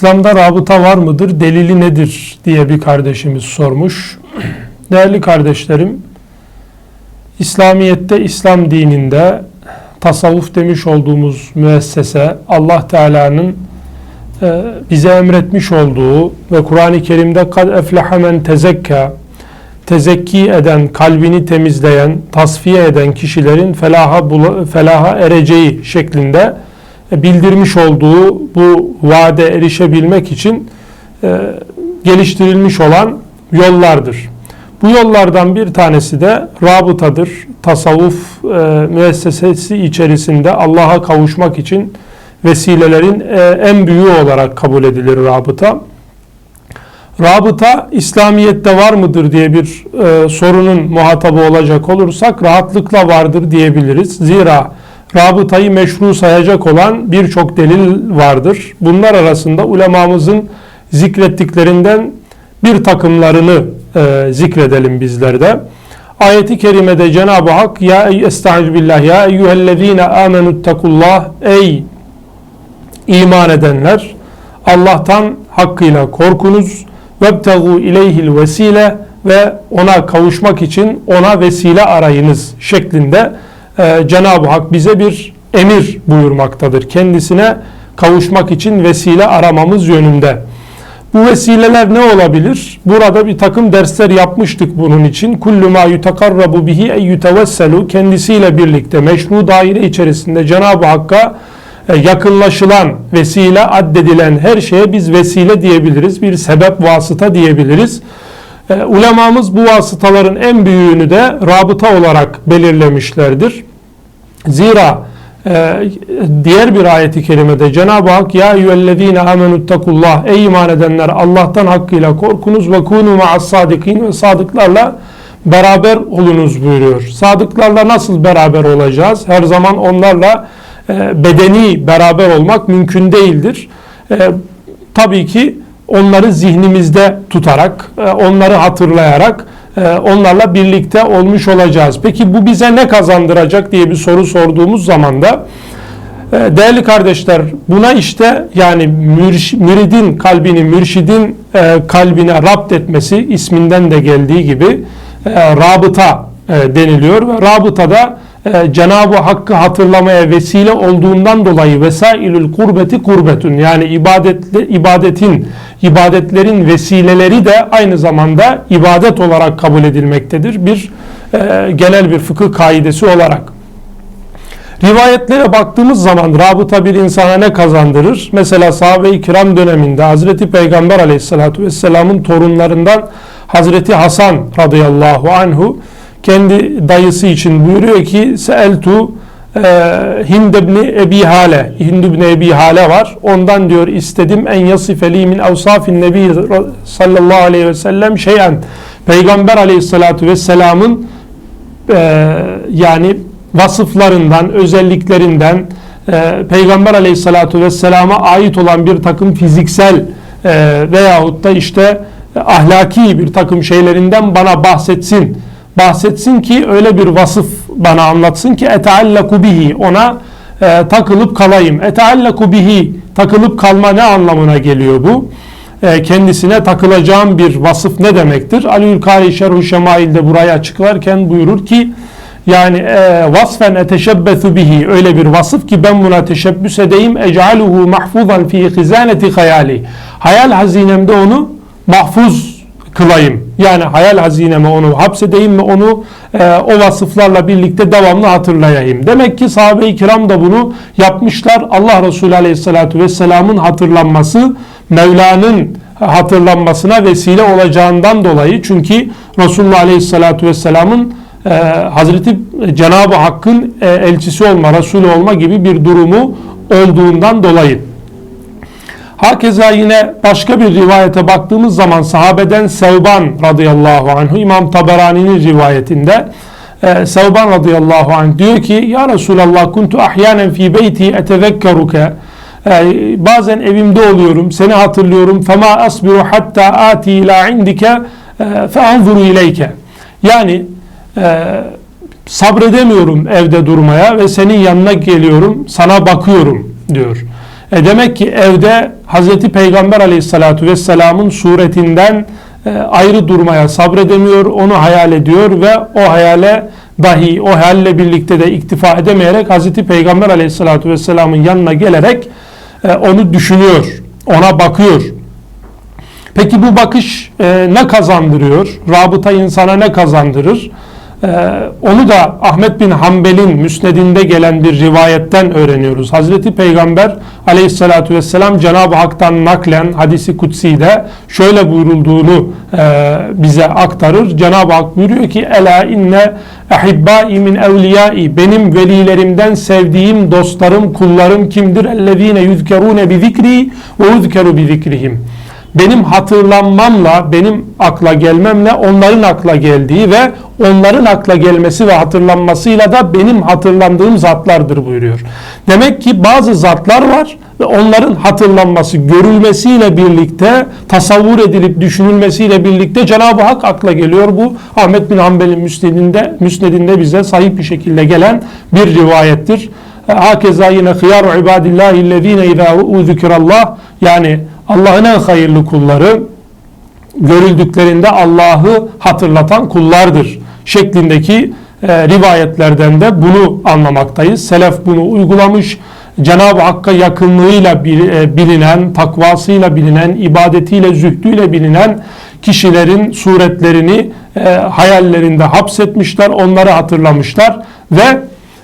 İslam'da rabıta var mıdır, delili nedir diye bir kardeşimiz sormuş. Değerli kardeşlerim, İslamiyet'te, İslam dininde tasavvuf demiş olduğumuz müessese Allah Teala'nın e, bize emretmiş olduğu ve Kur'an-ı Kerim'de kad efleha men tezekka tezekki eden, kalbini temizleyen, tasfiye eden kişilerin felaha, felaha ereceği şeklinde bildirmiş olduğu bu vaade erişebilmek için e, geliştirilmiş olan yollardır. Bu yollardan bir tanesi de rabıtadır. Tasavvuf e, müessesesi içerisinde Allah'a kavuşmak için vesilelerin e, en büyüğü olarak kabul edilir rabıta. Rabıta İslamiyet'te var mıdır diye bir e, sorunun muhatabı olacak olursak rahatlıkla vardır diyebiliriz. Zira rabıtayı meşru sayacak olan birçok delil vardır. Bunlar arasında ulemamızın zikrettiklerinden bir takımlarını e, zikredelim bizler de. Ayeti kerimede Cenab-ı Hak ya estaizu billah ya eyyühellezine amenüttakullah ey iman edenler Allah'tan hakkıyla korkunuz vebtegu ileyhil vesile ve ona kavuşmak için ona vesile arayınız şeklinde e, Cenab-ı Hak bize bir emir buyurmaktadır. Kendisine kavuşmak için vesile aramamız yönünde. Bu vesileler ne olabilir? Burada bir takım dersler yapmıştık bunun için. Kullu ma yutakarrabu bihi ey yutevesselu kendisiyle birlikte meşru daire içerisinde Cenab-ı Hakk'a e, yakınlaşılan, vesile addedilen her şeye biz vesile diyebiliriz. Bir sebep vasıta diyebiliriz. E, Ulemamız bu vasıtaların en büyüğünü de rabıta olarak belirlemişlerdir. Zira e, diğer bir ayeti kerimede Cenab-ı Hak ya eyyühellezine amenüttakullah ey iman edenler Allah'tan hakkıyla korkunuz ve kunu ma'as sadikin ve sadıklarla beraber olunuz buyuruyor. Sadıklarla nasıl beraber olacağız? Her zaman onlarla e, bedeni beraber olmak mümkün değildir. E, tabii ki onları zihnimizde tutarak, e, onları hatırlayarak e, onlarla birlikte olmuş olacağız. Peki bu bize ne kazandıracak diye bir soru sorduğumuz zaman da e, değerli kardeşler buna işte yani mürş- müridin kalbini mürşidin kalbine rapt etmesi isminden de geldiği gibi rabıta deniliyor ve rabıtada e, Cenab-ı Hakk'ı hatırlamaya vesile olduğundan dolayı vesailül kurbeti kurbetün yani ibadetle, ibadetin ibadetlerin vesileleri de aynı zamanda ibadet olarak kabul edilmektedir. Bir e, genel bir fıkıh kaidesi olarak. Rivayetlere baktığımız zaman rabıta bir insana ne kazandırır? Mesela sahabe-i kiram döneminde Hazreti Peygamber aleyhissalatü vesselamın torunlarından Hazreti Hasan radıyallahu anhu kendi dayısı için buyuruyor ki Seeltu e, Hind ibn Ebi Hale Hind ibn Ebi Hale var. Ondan diyor istedim en yasifeli min avsafin nebi sallallahu aleyhi ve sellem şeyen Peygamber aleyhissalatu vesselamın e, yani vasıflarından, özelliklerinden e, Peygamber aleyhissalatu vesselama ait olan bir takım fiziksel e, veyahut da işte e, ahlaki bir takım şeylerinden bana bahsetsin. Bahsetsin ki öyle bir vasıf bana anlatsın ki eteallaku bihi ona e, takılıp kalayım. Eteallaku bihi takılıp kalma ne anlamına geliyor bu? E, kendisine takılacağım bir vasıf ne demektir? Ali Ülkari Şerhu Şemail'de burayı açıklarken buyurur ki yani e, vasfen eteşebbesu bihi öyle bir vasıf ki ben buna teşebbüs edeyim ec'aluhu mahfuzan fi hizaneti hayali hayal hazinemde onu mahfuz kılayım. Yani hayal hazineme onu hapsedeyim ve onu e, o vasıflarla birlikte devamlı hatırlayayım. Demek ki sahabe-i kiram da bunu yapmışlar. Allah Resulü Aleyhisselatü Vesselam'ın hatırlanması Mevla'nın hatırlanmasına vesile olacağından dolayı çünkü Resulullah Aleyhisselatü Vesselam'ın e, Hazreti Cenab-ı Hakk'ın e, elçisi olma, Resulü olma gibi bir durumu olduğundan dolayı. Hakeza yine başka bir rivayete baktığımız zaman sahabeden Sevban radıyallahu anhu İmam Taberani'nin rivayetinde e, Sevban radıyallahu anh diyor ki Ya Resulallah kuntu ahyanen fi beyti etezekkeruke e, bazen evimde oluyorum seni hatırlıyorum. Fema asbiru hatta ati ila indike e, fe anzuru ileyke. Yani e, sabredemiyorum evde durmaya ve senin yanına geliyorum sana bakıyorum diyor. E demek ki evde Hazreti Peygamber aleyhissalatu vesselamın suretinden e, ayrı durmaya sabredemiyor, onu hayal ediyor ve o hayale dahi o hayalle birlikte de iktifa edemeyerek Hazreti Peygamber aleyhissalatu vesselamın yanına gelerek e, onu düşünüyor, ona bakıyor. Peki bu bakış e, ne kazandırıyor? Rabıta insana ne kazandırır? Ee, onu da Ahmet bin Hanbel'in müsnedinde gelen bir rivayetten öğreniyoruz. Hazreti Peygamber aleyhissalatü vesselam Cenab-ı Hak'tan naklen hadisi kutsi'de şöyle buyurulduğunu e, bize aktarır. Cenab-ı Hak buyuruyor ki Ela inne ehibbai min evliyai benim velilerimden sevdiğim dostlarım kullarım kimdir? Ellezine yüzkerune bi zikri ve yüzkeru bi zikrihim benim hatırlanmamla, benim akla gelmemle onların akla geldiği ve onların akla gelmesi ve hatırlanmasıyla da benim hatırlandığım zatlardır buyuruyor. Demek ki bazı zatlar var ve onların hatırlanması, görülmesiyle birlikte, tasavvur edilip düşünülmesiyle birlikte Cenab-ı Hak akla geliyor. Bu Ahmet bin Hanbel'in müsnedinde, müsnedinde bize sahip bir şekilde gelen bir rivayettir. Hakeza yine hıyar ibadillahi lezine izâ ru'u zikrallah yani Allah'ın en hayırlı kulları görüldüklerinde Allah'ı hatırlatan kullardır şeklindeki e, rivayetlerden de bunu anlamaktayız. Selef bunu uygulamış. Cenab-ı Hakk'a yakınlığıyla e, bilinen, takvasıyla bilinen, ibadetiyle, zühdüyle bilinen kişilerin suretlerini e, hayallerinde hapsetmişler, onları hatırlamışlar ve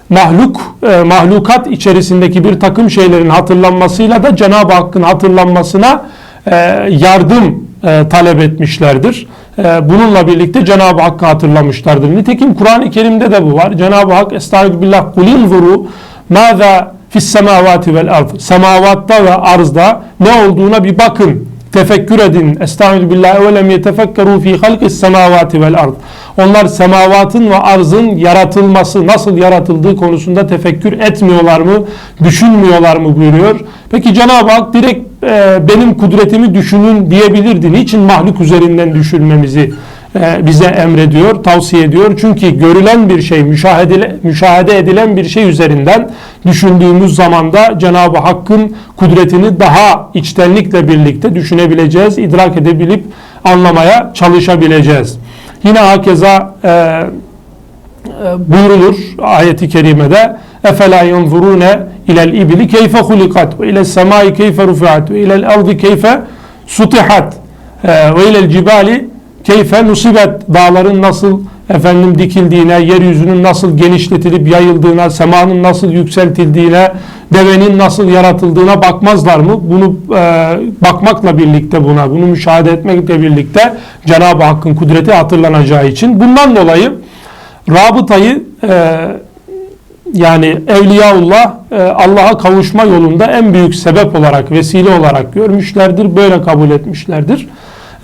mahluk e, mahlukat içerisindeki bir takım şeylerin hatırlanmasıyla da Cenab-ı Hakk'ın hatırlanmasına e, yardım e, talep etmişlerdir. E, bununla birlikte Cenab-ı Hakk'ı hatırlamışlardır. Nitekim Kur'an-ı Kerim'de de bu var. Cenab-ı Hak Estağfirullah kul inzuru maza fis semavati vel ard. Semavatta ve arzda ne olduğuna bir bakın tefekkür edin. Estaizu billahi ve lem yetefekkeru fi halkis semavati vel ard. Onlar semavatın ve arzın yaratılması, nasıl yaratıldığı konusunda tefekkür etmiyorlar mı, düşünmüyorlar mı buyuruyor. Peki Cenab-ı Hak direkt e, benim kudretimi düşünün diyebilirdi. Niçin mahluk üzerinden düşünmemizi e, bize emrediyor, tavsiye ediyor. Çünkü görülen bir şey, müşahede, müşahede edilen bir şey üzerinden düşündüğümüz zaman da Cenab-ı Hakk'ın kudretini daha içtenlikle birlikte düşünebileceğiz, idrak edebilip anlamaya çalışabileceğiz. Yine hakeza e, e, buyurulur ayeti kerimede efela yanzurune ilel ibili keyfe hulikat ve ilel semai keyfe rufiat ve ilel ardı keyfe sutihat. E, ve ilel cibali keyfe nusibet dağların nasıl efendim dikildiğine, yeryüzünün nasıl genişletilip yayıldığına, semanın nasıl yükseltildiğine, devenin nasıl yaratıldığına bakmazlar mı? Bunu e, bakmakla birlikte buna, bunu müşahede etmekle birlikte Cenab-ı Hakk'ın kudreti hatırlanacağı için bundan dolayı rabıtayı e, yani Evliyaullah e, Allah'a kavuşma yolunda en büyük sebep olarak, vesile olarak görmüşlerdir, böyle kabul etmişlerdir.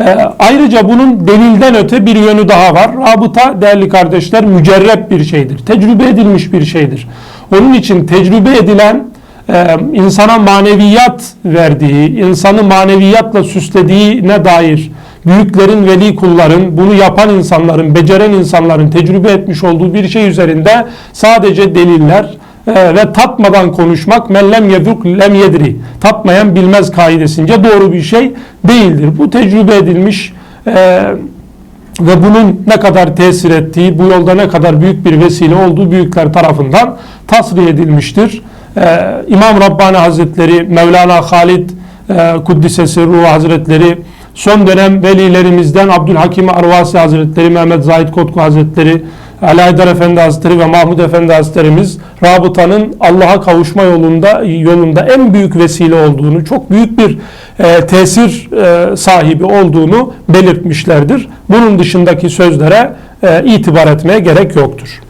E, ayrıca bunun delilden öte bir yönü daha var. Rabıta değerli kardeşler mücerrep bir şeydir. Tecrübe edilmiş bir şeydir. Onun için tecrübe edilen e, insana maneviyat verdiği, insanı maneviyatla süslediğine dair büyüklerin, veli kulların, bunu yapan insanların, beceren insanların tecrübe etmiş olduğu bir şey üzerinde sadece deliller e, ve tatmadan konuşmak mellem yeduk lem yedri. Tatmayan bilmez kaidesince doğru bir şey değildir. Bu tecrübe edilmiş e, ve bunun ne kadar tesir ettiği, bu yolda ne kadar büyük bir vesile olduğu büyükler tarafından tasrih edilmiştir. Ee, İmam Rabbani Hazretleri, Mevlana Halid e, Kuddisesi Ruhu Hazretleri, son dönem velilerimizden Abdülhakim Arvasi Hazretleri, Mehmet Zahid Kotku Hazretleri, Ali Haydar Efendi Hazretleri ve Mahmud Efendi Hazretlerimiz rabıtanın Allah'a kavuşma yolunda yolunda en büyük vesile olduğunu, çok büyük bir e, tesir e, sahibi olduğunu belirtmişlerdir. Bunun dışındaki sözlere e, itibar etmeye gerek yoktur.